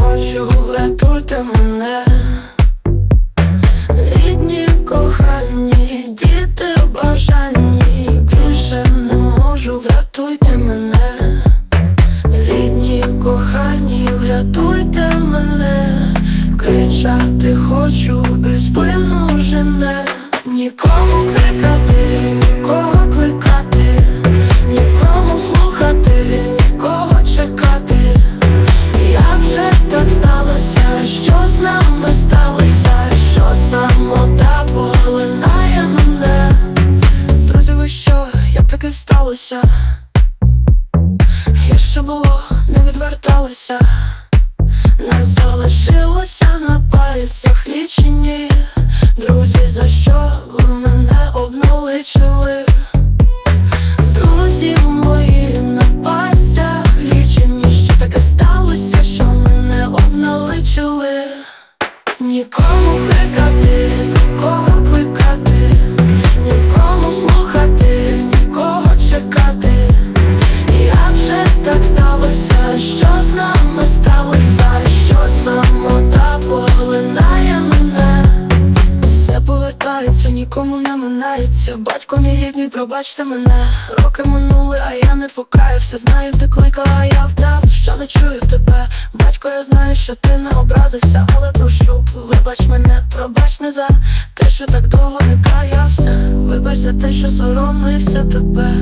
хочу, врятуйте мене. Рідні, кохані, діти бажані Більше не можу, врятуйте мене. Рідні, кохані, врятуйте мене. Кричати хочу, таке сталося? Гірше було, не відверталися Не залишилося на пальцях лічені Друзі, за що ви мене обналичили? Друзі мої на пальцях лічені, що таке сталося, що мене обналичили. Нікому крикати, нікого Батько мій пробачте мене. Роки минули, а я не покаявся. Знаю, ти кликала, а я вдав, що не чую тебе. Батько, я знаю, що ти не образився, але прошу, вибач мене, пробач не за те, що так довго не каявся. Вибач за те, що соромився тебе